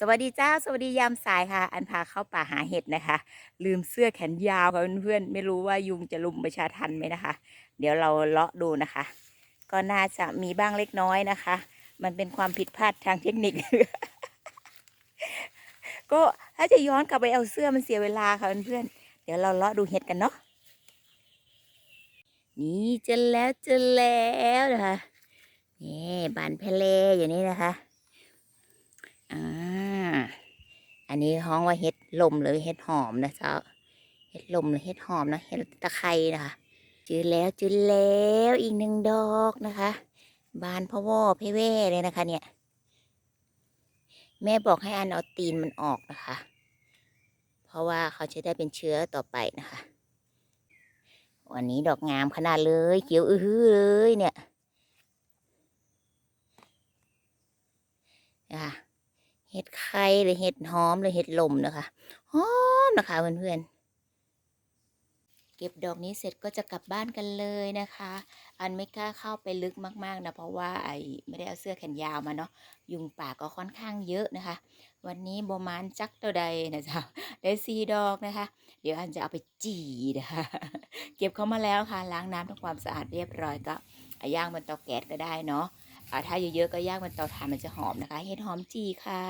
สวัสดีเจ้า สวัสดียามสายค่ะ อันพาเข้าป่าหาเห็ดนะคะ ลืมเสื้อแขนยาวค่ะเพื่อนๆไม่รู้ว่ายุงจะลุมประชาทันไหมนะคะ เดี๋ยวเราเลาะดูนะคะ ก็น่าจะมีบ้างเล็กน้อยนะคะ มันเป็นความผิดพลาดทางเทคนิค ก็ถ้าจะย้อนกลับไปเอาเสื้อมันเสียเวลาค่ะเพื่อนๆเดี๋ยวเราเลาะดูเห็ดกันเนาะนี่เจอแล้วเจอแล้วนะคะนี่บานเพลอยู่นี่นะคะอ่า อันนี้ห้องว่าเห็ดลมหรือเห็ดหอมนะเจ้าเห็ดลมหรือเห็ดหอมนะเห็ดตะไคร้นะคะเจอแล้วเจอแล้วอีกหนึ่งดอกนะคะ บานพ่อวอเพ่เว่เลยนะคะ เนี่ย แม่บอกให้อันเอาตีนมันออกนะคะ เพราะว่าเขาจะได้เป็นเชื้อต่อไปนะคะ วันนี้ดอกงามขนาดเลยเขียวอื้อเลยเนี่ยนะคะ เห็ดไข่หรือเห็ดหอมหรือเห็ดลมนะคะหอมนะคะเพื่อนๆเก็บดอกนี้เสร็จก็จะกลับบ้านกันเลยนะคะ อันไม่กล้าเข้าไปลึกมากๆนะเพราะว่าไอไม่ได้เอาเสื้อแขนยาวมาเนาะยุงป่าก็ค่อนข้างเยอะนะคะ วันนี้โบมานจักตัวใดนะจ๊ะได้สี่ดอกนะคะ เดี๋ยวอันจะเอาไปจีนะคะ เก็บเข้ามาแล้วค่ะล้างน้ำทำความสะอาดเรียบร้อยก็อาย่างบนเตาแก๊สก็ได้เนาะ ถ้าเยอะๆก็ย่างบนเตาถ่านมันจะหอมนะคะ เห็ดหอมจีค่ะ